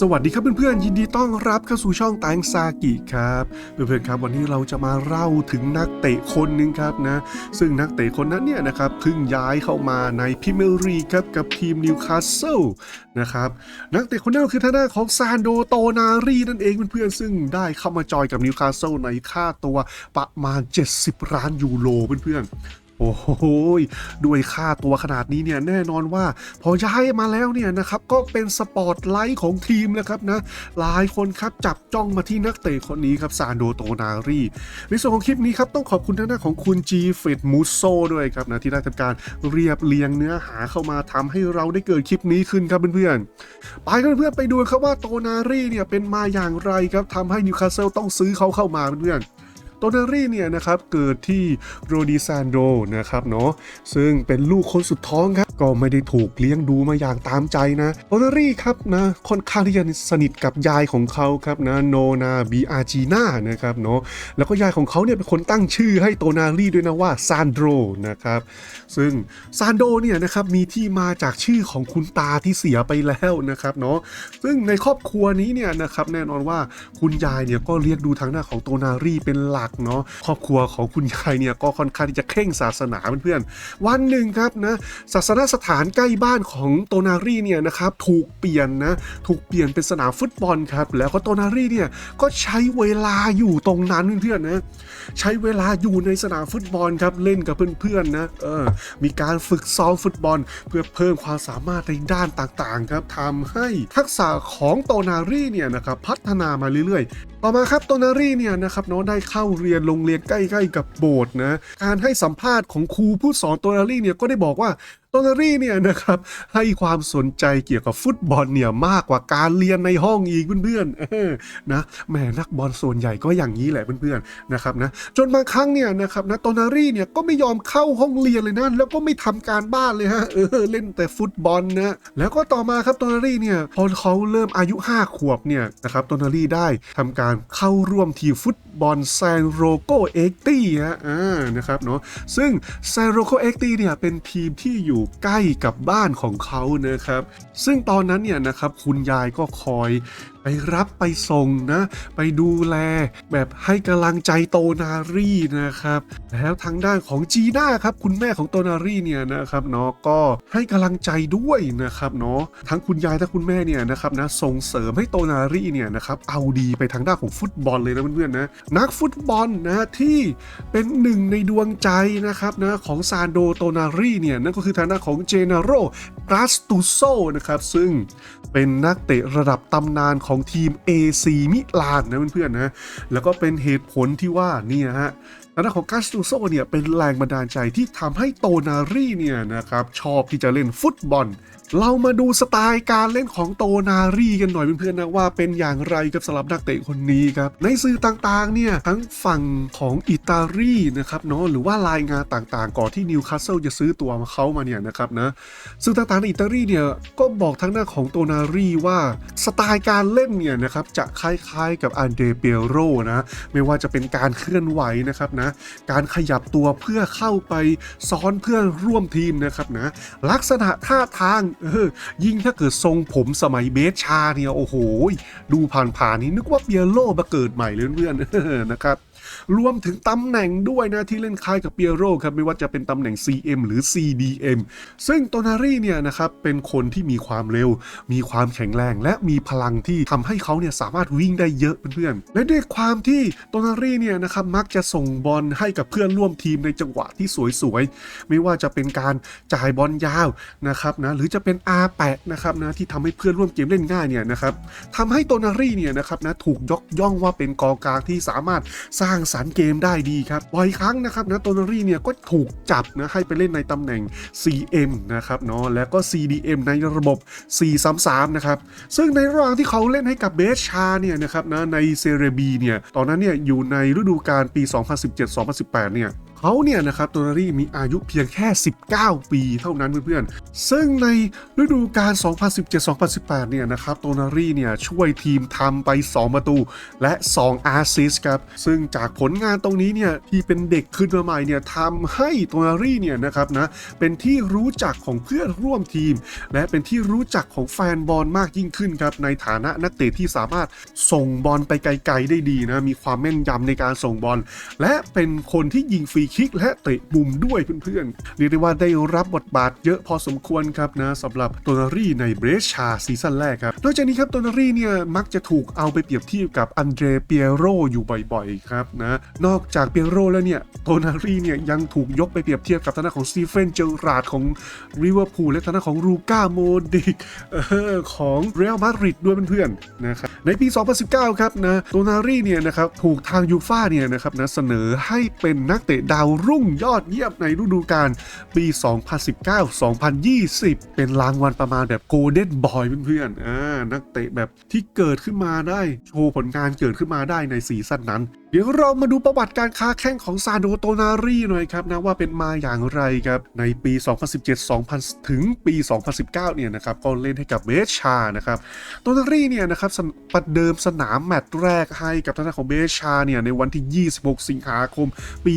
สวัสดีครับเพื่อนๆยินดีต้อนรับเข้าสู่ช่องแตงซากิครับเพื่อนๆครับวันนี้เราจะมาเล่าถึงนักเตะคนหนึ่งครับนะซึ่งนักเตะคนนั้นเนี่ยนะครับเพิ่งย้ายเข้ามาในพรีเมียร์ลีกครับกับทีมนิวคาสเซิลนะครับนักเตะคนนั้นก็คือทางด้านของซานโดโตนารีนั่นเองเพื่อนๆซึ่งได้เข้ามาจอยกับนิวคาสเซิลในค่าตัวประมาณ 70 ล้านยูโรเพื่อนๆ โอ้โหด้วยค่าตัวขนาดนี้เนี่ยแน่นอนว่า พอย้ายมาแล้วเนี่ยนะครับก็เป็นสปอตไลท์ของทีมแล้วครับนะหลายคนครับจับจ้องมาที่นักเตะคนนี้ครับซานโดโตนารีในส่วนของคลิปนี้ครับต้องขอบคุณทางด้านของคุณจีเฟดมูโซด้วยครับนะที่ได้ทำการเรียบเรียงเนื้อหาเข้ามาทำให้เราได้เกิดคลิปนี้ขึ้นครับเพื่อนๆไปกันเพื่อนๆไปดูครับว่าโตนารีเนี่ยเป็นมาอย่างไรครับทำให้นิวคาสเซิลต้องซื้อเขาเข้ามาเพื่อนๆ โตนารีเนี่ยนะครับเกิดที่โรดิซานโดนะครับเนาะซึ่งเป็นลูกคนสุดท้องครับก็ไม่ได้ถูกเลี้ยงดูมาอย่างตามใจนะโตนารีครับนะค่อนข้างที่จะสนิทกับยายของเขาครับนะโนนาบีอาจีนานะครับเนาะแล้วก็ยายของเขาเนี่ยเป็นคนตั้งชื่อให้โตนารีด้วยนะว่าซานโดนะครับซึ่งซานโดเนี่ยนะครับมีที่มาจากชื่อของคุณตาที่เสียไปแล้วนะครับเนาะซึ่งในครอบครัวนี้เนี่ยนะครับแน่นอนว่าคุณยายเนี่ยก็เลี้ยงดูทางด้าของโตนารีเป็นหลักเนาะครอบครัวของคุณยายเนี่ยก็ค่อนข้างที่จะเคร่งศาสนาเพื่อนๆวันหนึ่งครับนะศาสนสถานใกล้บ้านของโตนารีเนี่ยนะครับถูกเปลี่ยนนะถูกเปลี่ยนเป็นสนามฟุตบอลครับ แล้วก็โตนารีเนี่ยก็ใช้เวลาอยู่ตรงนั้นเพื่อนๆนะใช้เวลาอยู่ในสนามฟุตบอลครับเล่นกับเพื่อนๆนะเออมีการฝึกซ้อมฟุตบอล เพื่อเพิ่มความสามารถในด้านต่างๆครับทำให้ทักษะของโตนารีเนี่ยนะครับพัฒนามาเรื่อยๆต่อมาครับโตนารีเนี่ยนะครับน้องได้เข้าเรียนโรงเรียนใกล้ ๆ กับโบสถ์นะการให้สัมภาษณ์ของครูผู้สอนโตนารีเนี่ยก็ได้บอกว่า โตนารีเนี่ยนะครับให้ความสนใจเกี่ยวกับฟุตบอลเนี่ยมากกว่าการเรียนในห้องอีกเพื่อนๆนะแหม่นักบอลส่วนใหญ่ก็อย่างนี้แหละเพื่อนๆนะครับนะจนบางครั้งเนี่ยนะครับนะโตนารีเนี่ยก็ไม่ยอมเข้าห้องเรียนเลยนะแล้วก็ไม่ทำการบ้านเลยฮะเออเล่นแต่ฟุตบอลนะแล้วก็ต่อมาครับโตนารีเนี่ยพอเขาเริ่มอายุ 5 ขวบเนี่ยนะครับโตนารีได้ทำการเข้าร่วมทีมฟุตบอลแซนโรโกเอ็กตี้ฮะอ่านะครับเนาะซึ่งแซนโรโกเอ็กตี้เนี่ยเป็นทีมที่อยู่ใกล้กับบ้านของเขานะครับ ซึ่งตอนนั้นเนี่ยนะครับคุณยายก็คอย ไปรับไปส่งนะ ไปดูแล แบบให้กำลังใจโตนารีนะครับ แล้วทางด้านของจีน่าครับ คุณแม่ของโตนารีเนี่ยนะครับเนาะก็ให้กำลังใจด้วยนะครับเนาะทั้งคุณยายทั้งคุณแม่เนี่ยนะครับนะส่งเสริมให้โตนารีเนี่ยนะครับเอาดีไปทางด้านของฟุตบอลเลยนะเพื่อนๆนะนักฟุตบอลนะที่เป็นหนึ่งในดวงใจนะครับนะของซานโดโตนารีเนี่ยนั่นก็คือทางด้านของเจเนโรกราสตูโซนะครับซึ่งเป็นนักเตะระดับตำนานของทีม AC มิลานนะเพื่อนๆนะแล้วก็เป็นเหตุผลที่ว่านี่นะฮะ ทางด้านของกาสตูโซเนี่ยเป็นแรงบันดาลใจที่ทำให้โตนารีเนี่ยนะครับชอบที่จะเล่นฟุตบอล เรามาดูสไตล์การเล่นของโตนารีกันหน่อยเพื่อนๆนะว่าเป็นอย่างไรกับสำหรับนักเตะคนนี้ครับ ในสื่อต่างๆเนี่ยทั้งฝั่งของอิตาลีนะครับเนาะหรือว่ารายงานต่างๆ ก่อนที่นิวคาสเซิลจะซื้อตัวมาเขามาเนี่ยนะครับนะซึ่งต่างๆในอิตาลีเนี่ยก็บอกทางหน้าของโตนารีว่าสไตล์การเล่นเนี่ยนะครับจะคล้ายๆกับอันเดเปียโรนะไม่ว่าจะเป็นการเคลื่อนไหวนะครับนะการขยับตัวเพื่อเข้าไปซ้อนเพื่อนร่วมทีมนะครับนะ ลักษณะท่าทางเออยิ่งถ้าเกิดทรงผมสมัยเบสชาเนี่ย โอ้โห ดูผ่านๆนี้นึกว่าเปียโรมาเกิดใหม่เลยเพื่อนๆนะครับรวมถึงตำแหน่งด้วยนะ ที่เล่นคล้ายกับเปียโรครับ ไม่ว่าจะเป็นตำแหน่ง CM หรือ CDM ซึ่งโตนารีเนี่ยนะครับ เป็นคนที่มีความเร็ว มีความแข็งแรง และมีพลังที่ทำให้เขาเนี่ยสามารถวิ่งได้เยอะเพื่อนๆและด้วยความที่โตนารีเนี่ยนะครับมักจะส่งบอลให้กับเพื่อนร่วมทีมในจังหวะที่สวยๆ ไม่ว่าจะเป็นการจ่ายบอลยาวนะครับนะหรือจะเป็น R8 นะครับนะที่ทำให้เพื่อนร่วมเกมเล่นง่ายเนี่ยนะครับทำให้โตนารีเนี่ยนะครับนะถูกยกย่องว่าเป็นกองกลางที่สามารถสร้างสรรค์เกมได้ดีครับบ่อยครั้งนะครับนะโตนารีเนี่ยก็ถูกจับนะให้ไปเล่นในตำแหน่ง CM นะครับเนาะแล้วก็ CDM ในระบบ 433 นะครับ ซึ่งในระหว่างที่เขาเล่นให้กับเบสชาเนี่ยนะครับนะในเซเรบีเนี่ยตอนนั้นเนี่ยอยู่ในฤดูกาลปี2017-2018 เนี่ย เขาเนี่ยนะครับโตนารีมีอายุเพียงแค่ 19 ปีเท่านั้นเพื่อนๆ ซึ่งในฤดูกาล 2017-2018 เนี่ยนะครับโตนารีเนี่ยช่วยทีมทำไป 2 ประตู และ 2 อาร์ซิสครับ ซึ่งจากผลงานตรงนี้เนี่ยที่เป็นเด็กขึ้นมาใหม่เนี่ยทำให้โตนารีเนี่ยนะครับนะเป็นที่รู้จักของเพื่อนร่วมทีม และเป็นที่รู้จักของแฟนบอลมากยิ่งขึ้นครับในฐานะนักเตะที่สามารถส่งบอลไปไกลๆได้ดีนะมีความแม่นยำในการส่งบอล และเป็นคนที่ยิงฟรีคิกและเตะมุมด้วยเพื่อนๆ เรียกได้ว่าได้รับบทบาทเยอะพอสมควรครับนะสำหรับโตนารีในเบรชาซีซั่นแรกครับนอกจากนี้ครับโตนารีเนี่ยมักจะถูกเอาไปเปรียบเทียบกับอันเดรเปียโรอยู่บ่อยๆครับนะนอกจากเปียโรแล้วเนี่ยโตนารีเนี่ยยังถูกยกไปเปรียบเทียบกับทางด้านของสตีเฟนเจอราร์ดของริเวอร์พูลและทางด้านของรูก้าโมดิกของเรอัลมาดริดด้วยเพื่อนๆนะครับในปี 2019 ครับนะโตนารีเนี่ยนะครับถูกทางยูฟ่าเนี่ยนะครับนะเสนอให้เป็นนักเตะดาวรุ่งยอดเยี่ยมในฤดูกาลปี 2019-2020 เป็นรางวัลประมาณแบบโกลเด้นบอยเพื่อนๆนักเตะแบบที่เกิดขึ้นมาได้ โชว์ผลงานเกิดขึ้นมาได้ในซีซั่นนั้นเดี๋ยวเรามาดูประวัติการค้าแข่งของซาโดโตนารีหน่อยครับนะว่าเป็นมาอย่างไรครับ ในปี 2017-2000 ถึงปี 2019 เนี่ยนะครับก็เล่นให้กับเบชานะครับโตนารีเนี่ยนะครับประเดิมสนามแมตช์แรกให้กับทางด้านของเบชาเนี่ยในวันที่ 26 สิงหาคม ปี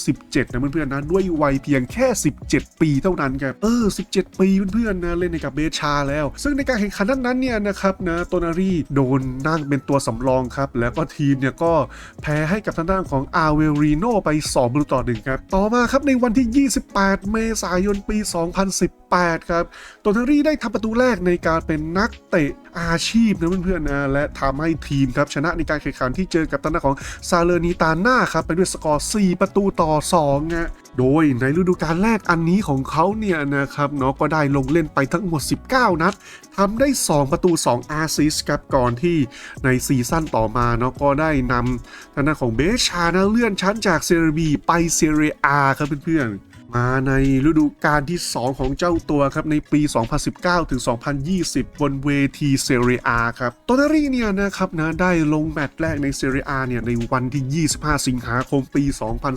2017 นะเพื่อนๆนะด้วยวัยเพียงแค่ 17 ปีเท่านั้นครับเออ 17 ปีเพื่อนๆนะเล่นในกับเบชชาแล้ว ซึ่งในการแข่งขันนั้นๆเนี่ยนะครับนะโตนารีโดนนั่งเป็นตัวสำรองครับแล้วก็ทีมเนี่ยก็แพ้ให้กับทางด้านของอาเวรีโนไป2ประตูต่อหนึ่งครับ ต่อมาครับในวันที่ 28 เมษายนปี 2018 ครับโตนารีได้ทำประตูแรกในการเป็นนักเตะอาชีพนะเพื่อนๆนะและทำให้ทีมครับชนะในการแข่งขันที่เจอกับทางด้านของซาเลนีตาน่าครับไปด้วยสกอร์ 4 ประตูต่อ2นะ โดยในฤดูกาลแรกอันนี้ของเขาเนี่ยนะครับเนาะก็ได้ลงเล่นไปทั้งหมด 19 นัดทำได้ 2 ประตู 2 อาซิสครับก่อนที่ในซีซั่นต่อมาเนาะก็ได้นำทางด้านของเบชานะเลื่อนชั้นจากเซเรียบีไปเซเรียอาครับเพื่อนๆ มาในฤดูกาลที่ 2 ของเจ้าตัวครับ ในปี 2019 ถึง 2020 บนเวทีเซเรียอาครับโตนารีเนี่ยนะครับนะได้ลงแมตช์แรกในเซเรียอาเนี่ยในวันที่ 25 สิงหาคมปี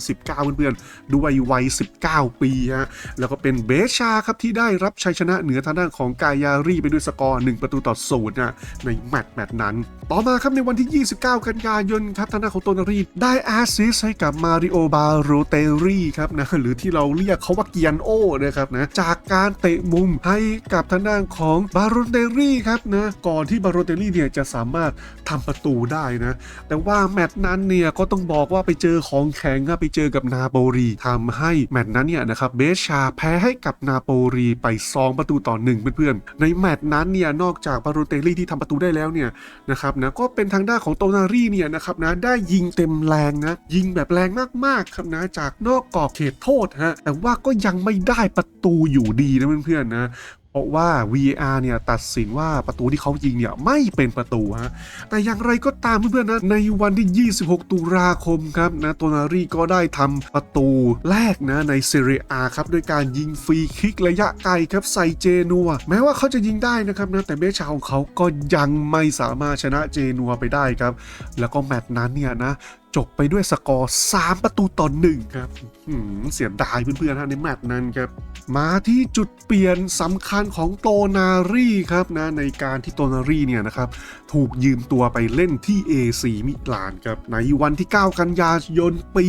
2019 เพื่อนๆ ด้วยวัย 19 ปีฮะแล้วก็เป็นเบชาครับที่ได้รับชัยชนะเหนือทางด้านของกายารีไปด้วยสกอร์ 1 ประตูต่อศูนย์นะในแมตช์แมตช์นั้น ต่อมาครับในวันที่ 29 กันยายนครับทางด้านของโตนารีได้แอสซิสให้กับมาริโอบาโรเตรี่ครับนะหรือที่เราเรียกเขาว่าเกียนโอนะครับนะจากการเตะมุมให้กับทางด้านของบาโรเตรีครับนะก่อนที่บาโรเตรีเนี่ยจะสามารถทำประตูได้นะแต่ว่าแมตช์นั้นเนี่ยก็ต้องบอกว่าไปเจอของแข็งครับไปเจอกับนาโปลีทำให้แมตช์นั้นเนี่ยนะครับเบชาแพ้ให้กับนาโปลีไป 2 ประตูต่อหนึ่งเพื่อนๆในแมตช์นั้นเนี่ยนอกจากบาโรเตรีที่ทำประตูได้แล้วเนี่ยนะครับนะก็เป็นทางด้านของโตนารี่เนี่ยนะครับนะได้ยิงเต็มแรงนะยิงแบบแรงมากๆครับนะจากนอกกรอบเขตโทษฮะแต่ว่าก็ยังไม่ได้ประตูอยู่ดีนะเพื่อนๆนะเพราะว่า VAR เนี่ยตัดสินว่าประตูที่เขายิงเนี่ยไม่เป็นประตูฮะ แต่อย่างไรก็ตามเพื่อนๆนะในวันที่ 26 ตุลาคมครับนะโตนารีก็ได้ทำประตูแรกนะในเซเรียอาครับด้วยการยิงฟรีคิกระยะไกลครับใส่เจนัว แม้ว่าเขาจะยิงได้นะครับนะแต่เบชาของเขาก็ยังไม่สามารถชนะเจนัวไปได้ครับ แล้วก็แมตช์นั้นเนี่ยนะ จบไปด้วยสกอร์ 3 ประตูต่อหนึ่งครับหืมเสียดายเพื่อนๆฮะในแมตช์นั้นครับ มาที่จุดเปลี่ยนสำคัญของโตนารีครับนะในการที่โตนารีเนี่ยนะครับ ถูกยืมตัวไปเล่นที่ AC มิลานครับ ในวันที่ 9 กันยายนปี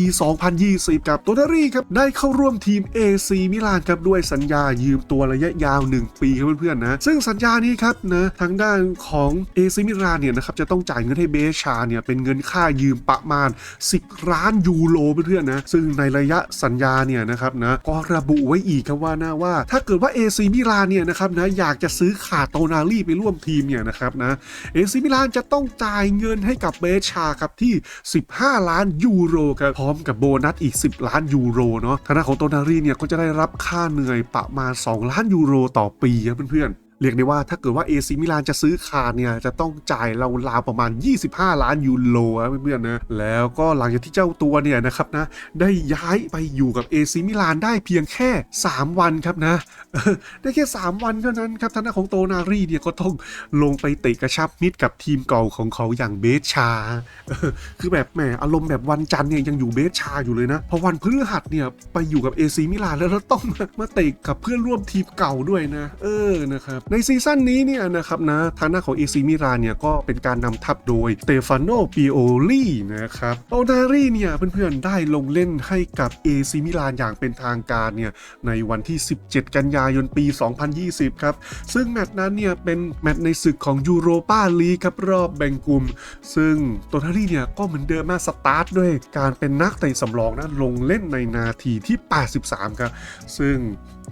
2020กับโตนารีครับ ได้เข้าร่วมทีม AC มิลานครับ ด้วยสัญญายืมตัวระยะยาว 1 ปีครับเพื่อนๆนะ ซึ่งสัญญานี้ครับนะทางด้านของ AC มิลานเนี่ยนะครับจะต้องจ่ายเงินให้เบชาเนี่ยเป็นเงินค่ายืมประมาณ10 ล้านยูโรเพื่อนๆนะ ซึ่งในระยะสัญญาเนี่ยนะครับนะก็ระบุไว้อีกครับว่านะว่า ถ้าเกิดว่า AC มิลานเนี่ยนะครับนะอยากจะซื้อขาดโตนารีไปร่วมทีมเนี่ยนะครับนะเอซิมิลานจะต้องจ่ายเงินให้กับเบชาครับที่ 15 ล้านยูโรครับพร้อมกับโบนัสอีก 10 ล้านยูโรเนาะทางด้านของโตนารีเนี่ยก็จะได้รับค่าเหนื่อยประมาณ 2 ล้านยูโรต่อปีครับเพื่อนๆ เรียกได้ว่าถ้าเกิดว่าเอซิมิลานจะซื้อขาดเนี่ยจะต้องจ่ายเราวประมาณ 25 ล้านยูโรอะเพื่อนๆนะแล้วก็หลังจากที่เจ้าตัวเนี่ยนะครับนะได้ย้ายไปอยู่กับเอซิมิลานได้เพียงแค่ 3 วันครับนะได้แค่ 3 วันเท่านั้นครับทางด้านของโตนารีเนี่ยก็ต้องลงไปเตะกระชับมิตรกับทีมเก่าของเขาอย่างเบสชา คือแบบแหมอารมณ์แบบวันจันทร์เนี่ยยังอยู่เบสชาอยู่เลยนะพอวันพฤหัสเนี่ยไปอยู่กับเอซีมิลานแล้วแล้วต้องมามาเตะกับเพื่อนร่วมทีมเก่าด้วยนะ เออนะครับในซีซั่นนี้เนี่ยนะครับนะทางหน้าของเอซีมิลานเนี่ยก็เป็นการนำทัพโดยเตฟานโนปิโอลีนะครับโตนารีเนี่ยเพื่อนๆได้ลงเล่นให้กับเอซีมิลานอย่างเป็นทางการเนี่ยในวันที่ 17 กันยายนปี 2020 ครับ ซึ่งแมตช์นั้นเนี่ยเป็นแมตช์ในศึกของยูโรปาลีกครับรอบแบ่งกลุ่ม ซึ่งโตนารีเนี่ยก็เหมือนเดิมมาสตาร์ทด้วยการเป็นนักเตะสำรองนะลงเล่นในนาทีที่ 83 ครับ ซึ่ง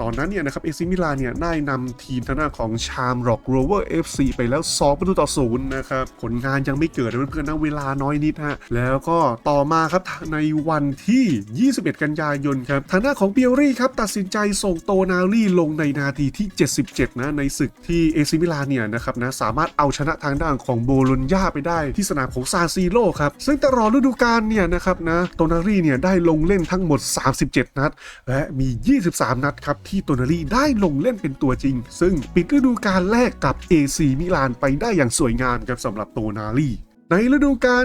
ตอนนั้นเนี่ยนะครับเอซิมิลานเนี่ยได้นำทีมทางด้านของชามร็อกโรเวอร์ FC ไปแล้ว 2 ประตูต่อศูนย์นะครับ ผลงานยังไม่เกิดเพื่อนๆนะเวลาน้อยนิดฮะ แล้วก็ต่อมาครับในวันที่ 21 กันยายนครับ ทางด้านของเบียรี่ครับตัดสินใจส่งโตนารีลงในนาทีที่ 77 นะ ในศึกที่เอซิมิลานเนี่ยนะครับนะสามารถเอาชนะทางด้านของโบโลญญาไปได้ที่สนามของซาซีโร่ครับ ซึ่งตลอดฤดูกาลเนี่ยนะครับนะโตนารีเนี่ยได้ลงเล่นทั้งหมด 37 นัด และมี 23 นัดครับที่โตนารีได้ลงเล่นเป็นตัวจริง ซึ่งปิดฤดูกาลแรกกับ AC มิลานไปได้อย่างสวยงามครับสำหรับโตนาลี ในฤดูกาล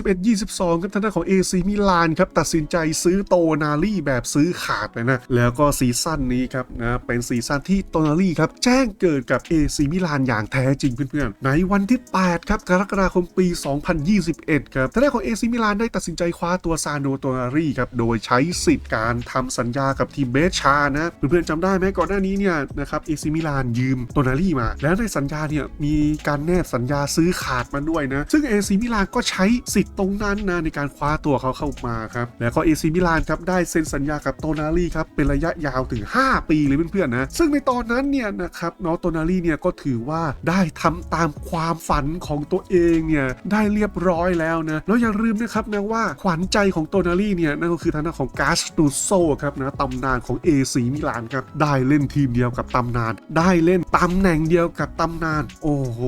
2021-22ครับทางด้านของ AC มิลานครับ ตัดสินใจซื้อโตนารี่แบบซื้อขาดเลยนะ แล้วก็ซีซั่นนี้ครับนะเป็นซีซั่นที่โตนารี่ครับ แจ้งเกิดกับ AC มิลานอย่างแท้จริงเพื่อนๆ ในวันที่ 8 ครับ กรกฎาคมปี 2021 ครับทางด้านของ AC มิลานได้ตัดสินใจคว้าตัวซาโนโตนารี่ครับ โดยใช้สิทธิ์การทำสัญญากับทีมเบชานะ เพื่อนๆจำได้ไหมก่อนหน้านี้เนี่ยนะครับ AC มิลานยืมโตนารี่มา แล้วในสัญญาเนี่ยมีการแนบสัญญาซื้อขาดมาด้วยนะซึ่ง AC มิลานก็ใช้สิทธิ์ตรงนั้นนะในการคว้าตัวเขาเข้ามาครับแล้วก็ AC มิลานครับได้เซ็นสัญญากับโตนารี่ครับเป็นระยะยาวถึง 5 ปีเลยเพื่อนๆนะซึ่งในตอนนั้นเนี่ยนะครับน้องโตนารี่เนี่ยก็ถือว่าได้ทำตามความฝันของตัวเองเนี่ยได้เรียบร้อยแล้วนะแล้วอย่าลืมนะครับนะว่าขวัญใจของโตนารี่เนี่ยนั่นก็คือทางด้านของกาสตูโซครับนะตำนานของ AC มิลานครับได้เล่นทีมเดียวกับตำนาน ได้เล่นตำแหน่งเดียวกับตำนาน โอ้โห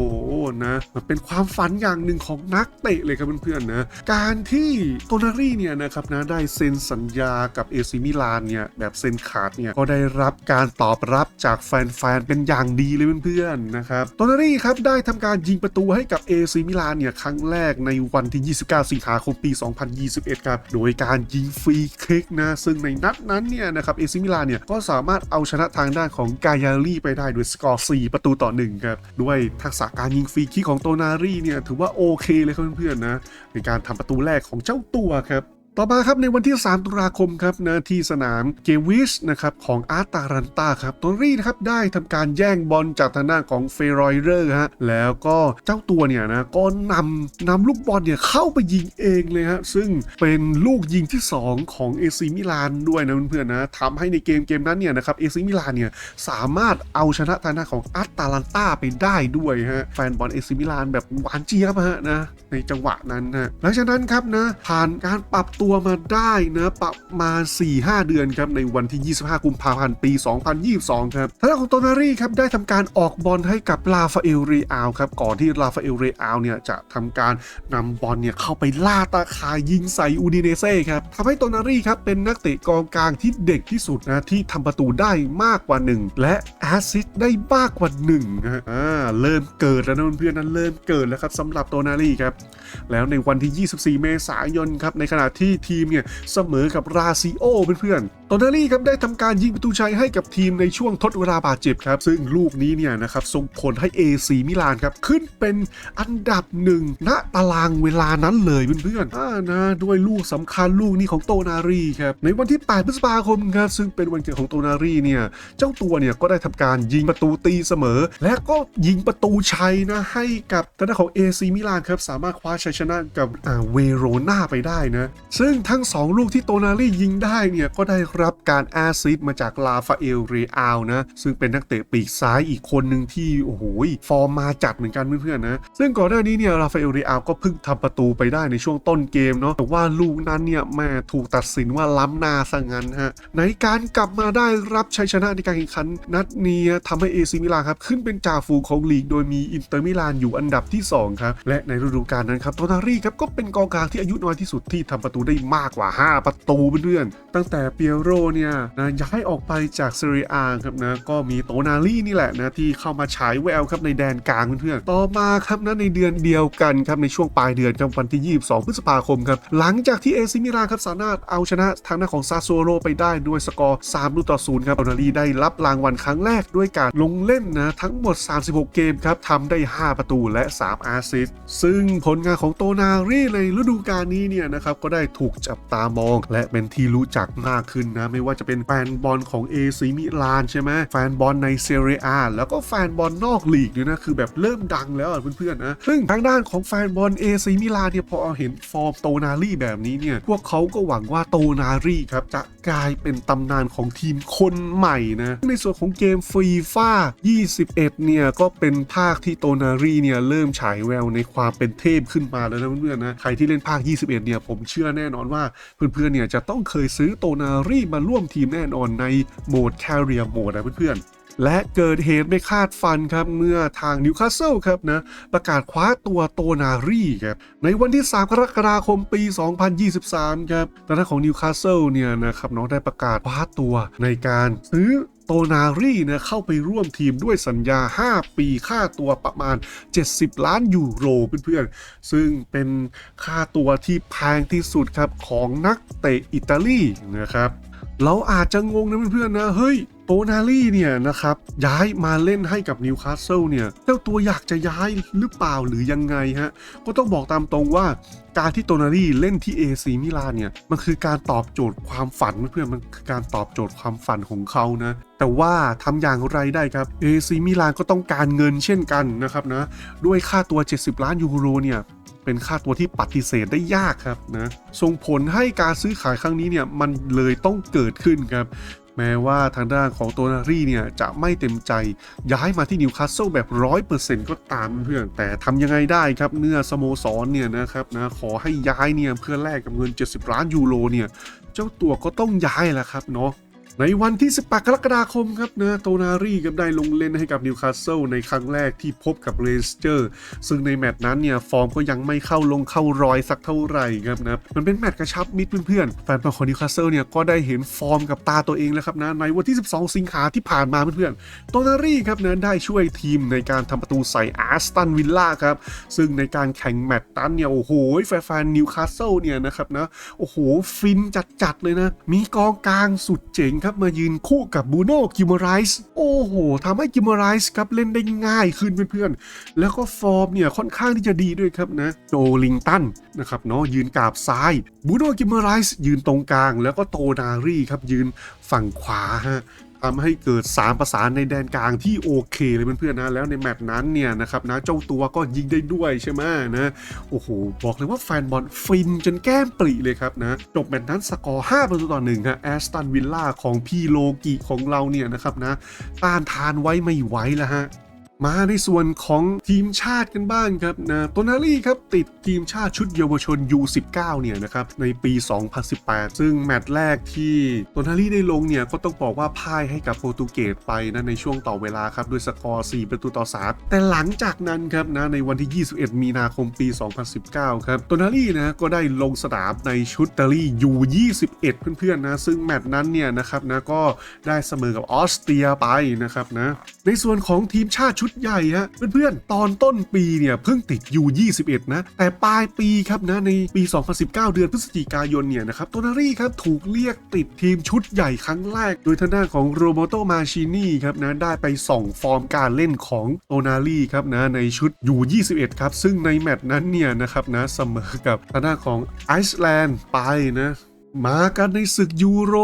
นะมันเป็นความฝันอย่างหนึ่งของนักเตะเลยครับเพื่อนๆนะการที่โตนารี่เนี่ยนะครับนะได้เซ็นสัญญากับเอซิมิลานเนี่ยแบบเซ็นขาดเนี่ยก็ได้รับการตอบรับจากแฟนๆเป็นอย่างดีเลยเพื่อนๆนะครับโตนารี่ครับได้ทำการยิงประตูให้กับเอซิมิลานเนี่ยครั้งแรกในวันที่ 29 สิงหาคมปี 2021 ครับโดยการยิงฟรีคิกนะซึ่งในนัดนั้นเนี่ยนะครับเอซิมิลานเนี่ยก็สามารถเอาชนะทางด้านของกายาลีไปได้ด้วยสกอร์ 4 ประตูต่อ 1 ครับ ด้วยทักษะการยิงฟรีคิกของโตนารี่เนี่ยถือว่าโอเคเลยครับเพื่อนๆนะในการทำประตูแรกของเจ้าตัวครับ ต่อมาครับในวันที่ 3 ตุลาคมครับนะที่สนามเกวิชนะครับของอาร์ตารันตาครับโตรี่นะครับได้ทำการแย่งบอลจากทางด้านของเฟรอยเรอร์ฮะแล้วก็เจ้าตัวเนี่ยนะก็นำนำลูกบอลเนี่ยเข้าไปยิงเองเลยฮะซึ่งเป็นลูกยิงที่ 2 ของเอซิมิลานด้วยนะเพื่อนๆนะทำให้ในเกมเกมนั้นเนี่ยนะครับเอซิมิลานเนี่ยสามารถเอาชนะทางด้านของอาร์ตาลันตาไปได้ด้วยฮะแฟนบอลเอซิมิลานแบบหวานเจี๊ยบฮะนะในจังหวะนั้นนะหลังจากนั้นครับนะผ่านการปรับตัวัวมาได้นะประมาณ 4-5 เดือนครับในวันที่ 25 กุมภาพันธ์ ปี 2022 ครับทางด้านของโตนารีครับได้ทำการออกบอลให้กับลาฟาเอลเรอัลครับก่อนที่ลาฟาเอลเรอัลเนี่ยจะทำการนำบอลเนี่ยเข้าไปล่าตาข่ายยิงใส่อูดิเนเซ่ครับทำให้โตนารีครับเป็นนักเตะกองกลางที่เด็กที่สุดนะที่ทำประตูได้มากกว่า 1 และแอสซิสต์ได้มากกว่า1นะอ่าเริ่มเกิดแล้วนะเพื่อนๆนั้นเริ่มเกิดแล้วครับสำหรับโตนารีครับแล้วในวันที่ 24 เมษายนครับในขณะที่ทีมเนี่ยเสมอกับราซิโอเพื่อนๆโตนารี่ครับได้ทำการยิงประตูชัยให้กับทีมในช่วงทดเวลาบาดเจ็บครับซึ่งลูกนี้เนี่ยนะครับส่งผลให้ AC มิลานครับขึ้นเป็นอันดับหนึ่งณตารางเวลานั้นเลยเพื่อนๆอ่านะด้วยลูกสำคัญลูกนี้ของโตนารีครับในวันที่ 8 พฤษภาคมครับซึ่งเป็นวันเกิดของโตนารีเนี่ยเจ้าตัวเนี่ยก็ได้ทำการยิงประตูตีเสมอ และก็ยิงประตูชัยนะให้กับทางด้านของ AC มิลานครับสามารถคว้าชัยชนะกับเวโรนาไปได้นะซึ่งซึ่งทั้ง 2 ลูกที่โตนารี่ยิงได้เนี่ยก็ได้รับการอสซิสต์มาจากลาฟาเอลเรอัลนะ ซึ่งเป็นนักเตะปีกซ้ายอีกคนหนึ่งที่โอ้โหฟอร์มมาจัดเหมือนกันเพื่อนๆนะ ซึ่งก่อนหน้านี้เนี่ยลาฟาเอลเรอัลก็เพิ่งทำประตูไปได้ในช่วงต้นเกมเนาะแต่ว่าลูกนั้นเนี่ยแม่ถูกตัดสินว่าล้ำหน้าซะงั้นฮะในการกลับมาได้รับชัยชนะในการแข่งขันนัดนี้ทำให้เอซิมิลานครับขึ้นเป็นจ่าฝูงของลีกโดยมีอินเตอร์มิลานอยู่อันดับที่2ครับและในฤดูกาลนั้นครับโตนารี่ครับก็เป็นกองกลางที่อายุน้อยที่สุดที่ทำประตูได้มากกว่า 5 ประตูเพื่อนๆตั้งแต่เปียโรเนี่ยนะย้ายออกไปจากเซเรียอาครับนะก็มีโตนารี่นี่แหละนะที่เข้ามาฉายแววครับในแดนกลางเพื่อนๆต่อมาครับนะในเดือนเดียวกันครับในช่วงปลายเดือนครับวันที่ 22 พฤษภาคมครับหลังจากที่เอซิมิลานครับสามารถเอาชนะทางหน้าของซาโซโรไปได้ด้วยสกอร์3ลูกต่อ0ครับโตนารี่ได้รับรางวัลครั้งแรกด้วยการลงเล่นนะทั้งหมด 36 เกมครับทำได้ 5 ประตูและ 3 อาซิสซึ่งผลงานของโตนารี่ในฤดูกาลนี้เนี่ยนะครับก็ได้ถูกจับตามอง และเป็นที่รู้จักมากขึ้นนะ ไม่ว่าจะเป็นแฟนบอลของเอซีมิลานใช่ไหมแฟนบอลในเซเรียอาแล้วก็แฟนบอลนอกลีกเนี่ยนะคือแบบเริ่มดังแล้วเพื่อนๆนะซึ่งทางด้านของแฟนบอลเอซีมิลานเนี่ยพอเห็นฟอร์มโตนารี่แบบนี้เนี่ยพวกเขาก็หวังว่าโตนารี่ครับจะกลายเป็นตำนานของทีมคนใหม่นะในส่วนของเกมฟรีฟ่า21 เนี่ยก็เป็นภาคที่โตนารี่เนี่ยเริ่มฉายแววในความเป็นเทพขึ้นมาแล้วนะเพื่อนๆนะใครที่เล่นภาค 21 เนี่ยผมเชื่อแน่น่นอนว่าเพื่อนๆเนี่ยจะต้องเคยซื้อโตนารี่มาร่วมทีมแน่นอนในโหมดแคเรียโหมดนะเพื่อนๆและเกิดเหตุไม่คาดฟันครับเมื่อทางนิวคาสเซิลครับนะประกาศคว้าตัวโตนารี่ครับในวันที่ 3 กรกฎาคมปี 2023 ครับทางด้านของนิวคาสเซิลเนี่ยนะครับน้องได้ประกาศคว้าตัวในการซื้อ โตนารี่นะเข้าไปร่วมทีมด้วยสัญญา 5 ปีค่าตัวประมาณ 70 ล้านยูโรเพื่อนๆ ซึ่งเป็นค่าตัวที่แพงที่สุดครับของนักเตะอิตาลีนะครับ เราอาจจะงงนะเพื่อนๆนะ เฮ้ย โตนารี่เนี่ยนะครับย้ายมาเล่นให้กับนิวคาสเซิลเนี่ยเจ้าตัวอยากจะย้ายหรือเปล่าหรือยังไงฮะก็ต้องบอกตามตรงว่าการที่โตนารี่เล่นที่ AC มิลานเนี่ยมันคือการตอบโจทย์ความฝันเพื่อนมันคือการตอบโจทย์ความฝันของเขานะแต่ว่าทำอย่างไรได้ครับ AC มิลานก็ต้องการเงินเช่นกันนะครับนะด้วยค่าตัว 70 ล้านยูโรเนี่ยเป็นค่าตัวที่ปฏิเสธได้ยากครับนะส่งผลให้การซื้อขายครั้งนี้เนี่ยมันเลยต้องเกิดขึ้นครับ แม้ว่าทางด้านของโตนารีเนี่ยจะไม่เต็มใจย้ายมาที่นิวคาสเซิลแบบร้อยเปอร์เซ็นต์ก็ตามเพื่อนแต่ทำยังไงได้ครับเนื้อสโมสรเนี่ยนะครับนะขอให้ย้ายเนี่ยเพื่อแลกกับเงิน 70 ล้านยูโรเนี่ยเจ้าตัวก็ต้องย้ายแหละครับเนาะ ในวันที่ 18 กรกฎาคมครับนะโตนารี่ก็ได้ลงเล่นให้กับนิวคาสเซิลในครั้งแรกที่พบกับเลสเตอร์ ซึ่งในแมตช์นั้นเนี่ย ฟอร์มก็ยังไม่เข้าลงเข้ารอยสักเท่าไหร่ครับนะ มันเป็นแมตช์กระชับมิตรเพื่อนๆ แฟนบอลของนิวคาสเซิลเนี่ย ก็ได้เห็นฟอร์มกับตาตัวเองแล้วครับนะ ในวันที่ 12 สิงหาที่ผ่านมาเพื่อนๆ โตนารี่ครับนะได้ช่วยทีมในการทำประตูใส่อาร์สตันวิลล่าครับ ซึ่งในการแข่งแมตช์นั้นเนี่ย โอ้โห แฟนๆนิวคาสเซิลเนี่ยนะครับนะ โอ้โห ฟินจัดๆเลยนะ มีกองกลางสุดเจ๋งครับมายืนคู่กับบูโน่กิมไรส์โอ้โหทำให้กิมไรส์ครับเล่นได้ง่ายขึ้นเพื่อนๆ แล้วก็ฟอร์มเนี่ยค่อนข้างที่จะดีด้วยครับนะโจลิงตันนะครับเนาะยืนกาบซ้ายบูโน่กิมไรส์ยืนตรงกลาง แล้วก็โตนารี่ครับยืนฝั่งขวาฮะ ทำให้เกิด3ประสานในแดนกลางที่โอเคเลยเพื่อนๆนะ แล้วในแมตช์นั้นเนี่ยนะครับนะเจ้าตัวก็ยิงได้ด้วยใช่ไหมนะโอ้โหบอกเลยว่าแฟนบอลฟินจนแก้มปริเลยครับนะจบแมตช์นั้นสกอร์5ประตูต่อหนึ่งฮะแอสตันวิลล่าของพี่โลกิของเราเนี่ยนะครับนะต้านทานไว้ไม่ไหวแล้วฮะ มาในส่วนของทีมชาติกันบ้างครับนะโตนารี่ครับติดทีมชาติชุดเยาวชน U19 เนี่ยนะครับในปี 2018 ซึ่งแมตช์แรกที่โตนารี่ได้ลงเนี่ยก็ต้องบอกว่าพ่ายให้กับโปรตุเกสไปนะในช่วงต่อเวลาครับด้วยสกอร์ 4 ประตูต่อ 3 แต่หลังจากนั้นครับนะในวันที่ 21 มีนาคมปี 2019 ครับโตนารี่นะก็ได้ลงสนามในชุดตาลี่ U21 เพื่อนๆนะซึ่งแมตช์นั้นเนี่ยนะครับนะก็ได้เสมอกับออสเตรียไปนะครับนะในส่วนของทีมชาติชุดใหญ่ฮะเพื่อนๆ ตอนต้นปีเนี่ยเพิ่งติด U21 นะ แต่ปลายปีครับนะในปี 2019 เดือนพฤศจิกายนเนี่ยนะครับโตนารี่ครับถูกเรียกติดทีมชุดใหญ่ครั้งแรก โดยทางด้านของโรโบโตมาชินีครับนะได้ไปส่องฟอร์มการเล่นของโตนารี่ครับนะในชุด U21 ครับซึ่งในแมตช์นั้นเนี่ยนะครับนะเสมอกับทางด้านของไอซ์แลนด์ไปนะ มากันในศึกยูโร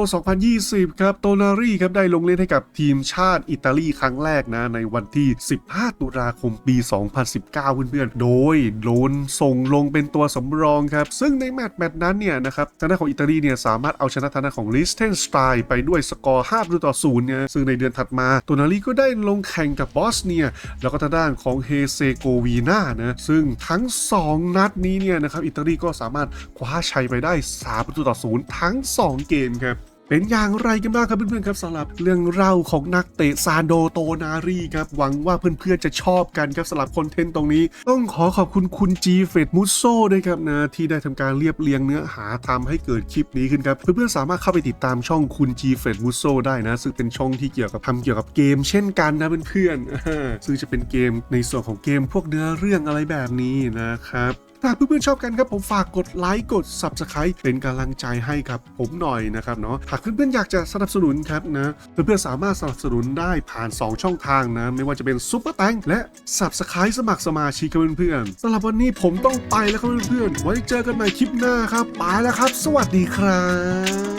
2020 ครับ โตนารีครับได้ลงเล่นให้กับทีมชาติอิตาลีครั้งแรกนะ ในวันที่ 15 ตุลาคมปี 2019 เพื่อนๆ โดยโดนส่งลงเป็นตัวสำรองครับ ซึ่งในแมตช์แมตช์นั้นเนี่ยนะครับทางด้านของอิตาลีเนี่ยสามารถเอาชนะทางด้านของลิสเทนสไตน์ไปด้วยสกอร์5ประตูต่อ0เนี่ยซึ่งในเดือนถัดมา โตนารีก็ได้ลงแข่งกับบอสเนีย แล้วก็ทางด้านของเฮเซโกวีนานะซึ่งทั้ง 2 นัดนี้เนี่ยนะครับอิตาลีก็สามารถคว้าชัยไปได้3ประตูต่อศูนย์ทั้ง 2 เกมครับ เป็นอย่างไรกันบ้างครับเพื่อนๆครับสำหรับเรื่องเล่าของนักเตะซานโดโตนารีครับ หวังว่าเพื่อนๆจะชอบกันครับสำหรับคอนเทนต์ตรงนี้ ต้องขอขอบคุณคุณจีเฟดมุสโซด้วยครับนะที่ได้ทำการเรียบเรียงเนื้อหาทำให้เกิดคลิปนี้ขึ้นครับ เพื่อนๆสามารถเข้าไปติดตามช่องคุณจีเฟดมุสโซได้นะ ซึ่งเป็นช่องที่เกี่ยวกับทำเกี่ยวกับเกม เช่นกันนะเพื่อนๆซึ่งจะเป็นเกมในส่วนของเกมพวกเนื้อเรื่องอะไรแบบนี้นะครับ ถ้าเพื่อนๆชอบกันครับผมฝากกดไลค์กด Subscribe เป็นกำลังใจให้ครับผมหน่อยนะครับเนาะหากเพื่อนๆอยากจะสนับสนุนครับนะเพื่อนๆสามารถสนับสนุนได้ผ่าน 2 ช่องทางนะ ไม่ว่าจะเป็นซุปเปอร์แตงและ Subscribe สมัครสมาชิกครับเพื่อนๆสำหรับวันนี้ผมต้องไปแล้วครับเพื่อนๆไว้เจอกันใหม่คลิปหน้าครับไปแล้วครับ สวัสดีครับ